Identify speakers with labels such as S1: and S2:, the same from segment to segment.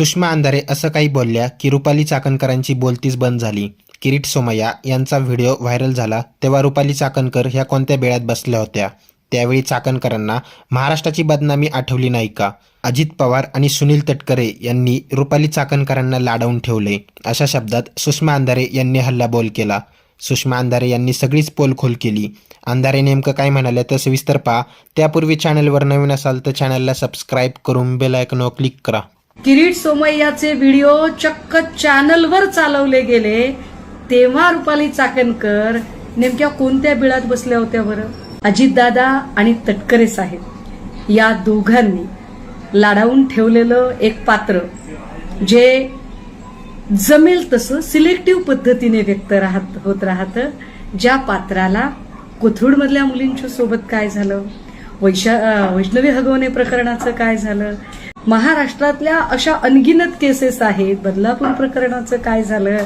S1: सुषमा अंधारे असं काही बोलल्या की रुपाली चाकणकरांची बोलतीच बंद झाली. किरीट सोमय्या यांचा व्हिडिओ व्हायरल झाला तेव्हा रुपाली चाकणकर ह्या कोणत्या बेळ्यात बसल्या होत्या? त्यावेळी चाकणकरांना महाराष्ट्राची बदनामी आठवली नाही का? अजित पवार आणि सुनील तटकरे यांनी रुपाली चाकणकरांना लाडवून ठेवले. अशा शब्दात सुषमा अंधारे यांनी हल्लाबोल केला. सुषमा अंधारे यांनी सगळीच पोलखोल केली. अंधारे नेमकं काय म्हणाले तर सविस्तर पहा. त्यापूर्वी चॅनलवर नवीन असाल तर चॅनलला सबस्क्राईब करून बेल आयकॉनवर क्लिक करा.
S2: किरीट सोमय्याचे व्हिडिओ चक्क चॅनलवर चालवले गेले तेव्हा रुपाली चाकणकर नेमक्या कोणत्या बिळात बसल्या होत्या बरं? अजितदादा आणि तटकरे साहेब या दोघांनी लाडावून ठेवलेलं एक पात्र जे जमेल तसं सिलेक्टिव्ह पद्धतीने व्यक्त राहत होत राहतं ज्या पात्राला कोथरूडमधल्या मुलींच्या सोबत काय झालं? वैशा वैष्णवी हगवणे प्रकरणाचं काय झालं? महाराष्ट्रातल्या अशा अनगिनत केसेस आहेत. बदलापूर प्रकरणाचं काय झालं?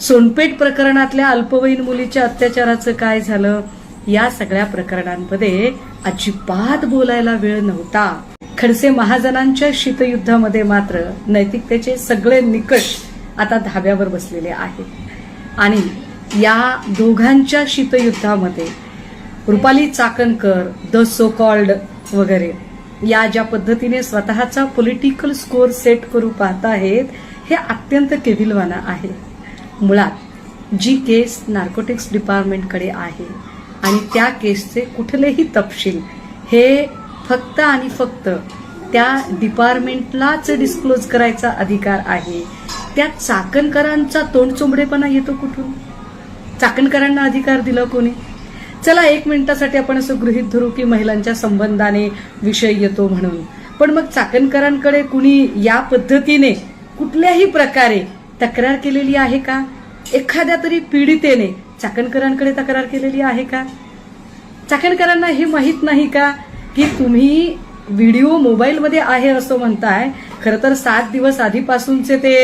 S2: सोनपेठ प्रकरणातल्या अल्पवयीन मुलीच्या अत्याचाराचं काय झालं? या सगळ्या प्रकरणांमध्ये अजिबात बोलायला वेळ नव्हता. खडसे महाजनांच्या शीतयुद्धामध्ये मात्र नैतिकतेचे सगळे निकष आता धाब्यावर बसलेले आहेत. आणि या दोघांच्या शीतयुद्धामध्ये Rupali Chakankar the so called वगैरे या ज्या पद्धतीने स्वतःचा पॉलिटिकल स्कोअर सेट करू पाहत आहेत हे अत्यंत केविलवाना आहे. मुळात जी केस नार्कोटिक्स डिपार्टमेंटकडे आहे आणि त्या केसचे कुठलेही तपशील हे फक्त आणि फक्त त्या डिपार्टमेंटलाच डिस्क्लोज करायचा अधिकार आहे. त्या चाकणकरांचा तोंडचोंबडेपणा येतो कुठून? चाकणकरांना अधिकार दिला कोणी? चला एक मिनिटासाठी आपण असं गृहित धरू की महिलांच्या संबंधाने विषय येतो म्हणून. पण मग चाकणकरांकडे कुणी या पद्धतीने कुठल्याही प्रकारे तक्रार केलेली आहे का? एखाद्या तरी पीडितेने चाकणकरांकडे तक्रार केलेली आहे का? चाकणकरांना हे माहीत नाही का की तुम्ही व्हिडिओ मोबाईलमध्ये आहे असं म्हणताय? खरं तर सात दिवस आधीपासूनचे ते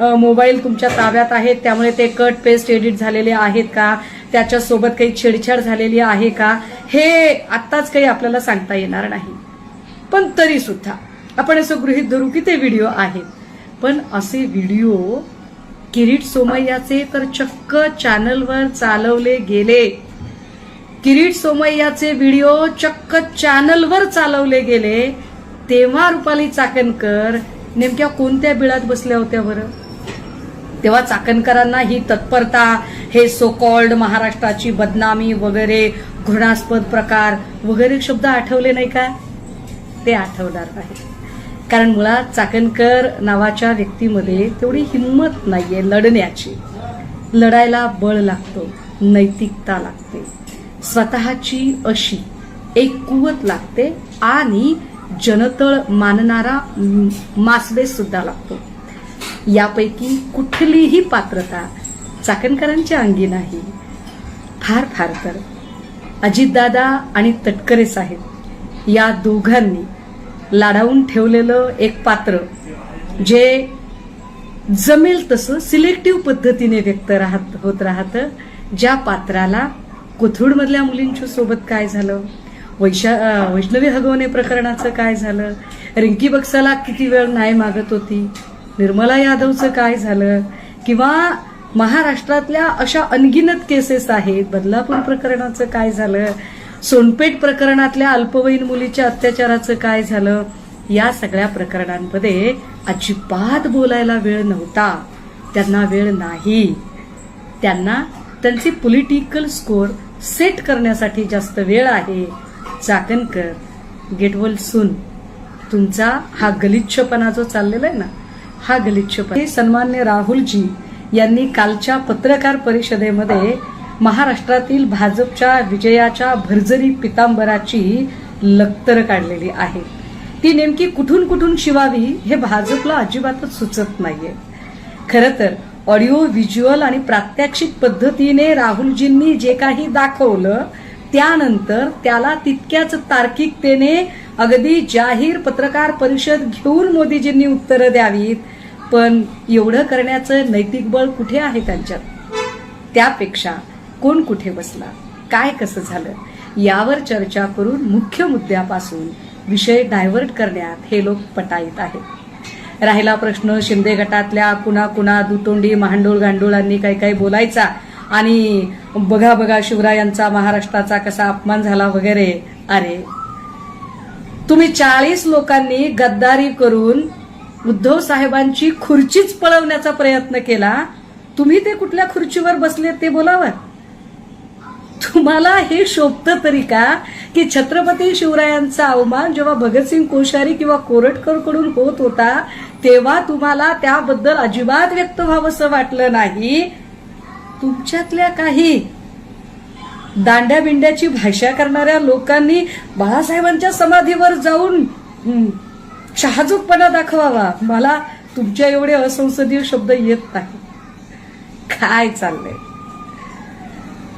S2: मोबाईल तुमच्या ताब्यात आहेत त्यामुळे ते कट पेस्ट एडिट झालेले आहेत का? त्याच्यासोबत काही छेडछाड झालेली आहे का? हे आत्ताच काही आपल्याला सांगता येणार नाही. पण तरी सुद्धा आपण असं गृहित धरू की ते व्हिडिओ आहेत. पण असे व्हिडिओ किरीट सोमय्याचे तर चक्क चॅनलवर चालवले गेले. किरीट सोमय्याचे व्हिडिओ चक्क चॅनलवर चालवले गेले. तेव्हा रुपाली चाकणकर नेमक्या कोणत्या बिळात बसल्या होत्या बरं? तेव्हा चाकणकरांना ही तत्परता हे सोकॉल्ड महाराष्ट्राची बदनामी वगैरे घृणास्पद प्रकार वगैरे शब्द आठवले नाही का? ते आठवणार नाही कारण मुळात चाकणकर नावाच्या व्यक्तीमध्ये तेवढी हिंमत नाहीये लढण्याची. लढायला बळ लागतो नैतिकता लागते. स्वतःची अशी एक कुवत लागते आणि जनतळ मानणारा मासबेस सुद्धा लागतो. यापैकी कुठलीही पात्रता चाकणकरांच्या अंगी नाही. फार फार तर अजितदादा आणि तटकरे साहेब या दोघांनी लाडावून ठेवलेलं एक पात्र जे जमेल तसं सिलेक्टिव्ह पद्धतीने व्यक्त राहत होत राहतं. ज्या पात्राला कोथरूडमधल्या मुलींच्या सोबत काय झालं? वैशा वैष्णवी हगवणे प्रकरणाचं काय झालं? रिंकी बक्साला किती वेळ नाही मागत होती? निर्मला यादवचं काय झालं? किंवा महाराष्ट्रातल्या अशा अनगिनत केसेस आहेत बदलापूर प्रकरणाचं काय झालं? सोनपेठ प्रकरणातल्या अल्पवयीन मुलीच्या अत्याचाराचं काय झालं? या सगळ्या प्रकरणांमध्ये अजिबात बोलायला वेळ नव्हता. त्यांना वेळ नाही. त्यांना त्यांचे पॉलिटिकल स्कोर सेट करण्यासाठी जास्त वेळ आहे. चाकणकर गेटवल सून तुमचा हा गलिच्छपणा जो चाललेला आहे ना हा गलिच्छ सन्मान्य राहुलजी यांनी कालच्या पत्रकार परिषदेमध्ये महाराष्ट्रातील भाजपच्या विजयाच्या भरजरी पितांबराची लक्तर काढलेली आहे. ती नेमकी कुठून कुठून शिवावी हे भाजपला अजिबातच सुचत नाहीये. खर तर ऑडिओ व्हिज्युअल आणि प्रात्यक्षिक पद्धतीने राहुलजींनी जे काही दाखवलं त्यानंतर त्याला तितक्याच तार्किकतेने अगदी जाहीर पत्रकार परिषद घेऊन मोदीजींनी उत्तरं द्यावीत पण एवढं करण्याचं नैतिक बळ कुठे आहे त्यांच्यात? त्यापेक्षा कोण कुठे बसला? काय कसं झालं? यावर चर्चा करून मुख्य मुद्द्यापासून विषय डायव्हर्ट करण्यात हे लोक पटाईत आहेत. राहिला प्रश्न शिंदे गटातल्या कुणा कुणा दुतोंडी महांडोळ गांडोळांनी काही काही बोलायचा? आणि बघा बघा शिवरायांचा महाराष्ट्राचा कसा अपमान झाला वगैरे? अरे तुम्ही चाळीस लोकांनी गद्दारी करून उद्धव साहेबांची खुर्चीच पळवण्याचा प्रयत्न केला. तुम्ही ते कुठल्या खुर्चीवर बसले ते बोलावर तुम्हाला हे शोभतं तरी का की छत्रपती शिवरायांचा अवमान जेव्हा भगतसिंग कोश्यारी किंवा कोरटकरकडून होत होता तेव्हा तुम्हाला त्याबद्दल अजिबात व्यक्त व्हावंसं वाटलं नाही? तुमच्यातल्या काही दांड्या बिंड्याची भाषा करणाऱ्या लोकांनी बाळासाहेबांच्या समाधीवर जाऊन शहाजूकपणा दाखवावा. मला तुमच्या एवढे असंसदीय शब्द येत नाही. काय चाललंय?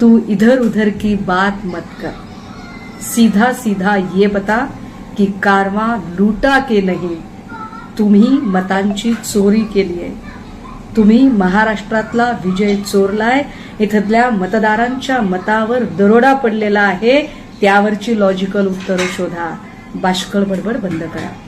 S2: तू इधर उधर की बात मत कर. सीधा सीधा ये बता की कारवा लुटा के नाही. तुम्ही मतांची चोरी केली आहे. तुम्ही महाराष्ट्रातला विजय चोरलाय. इथल्या मतदारांच्या मतावर दरोडा पडलेला आहे. त्यावरची लॉजिकल उत्तरं शोधा. बाष्कळ बडबड बंद करा.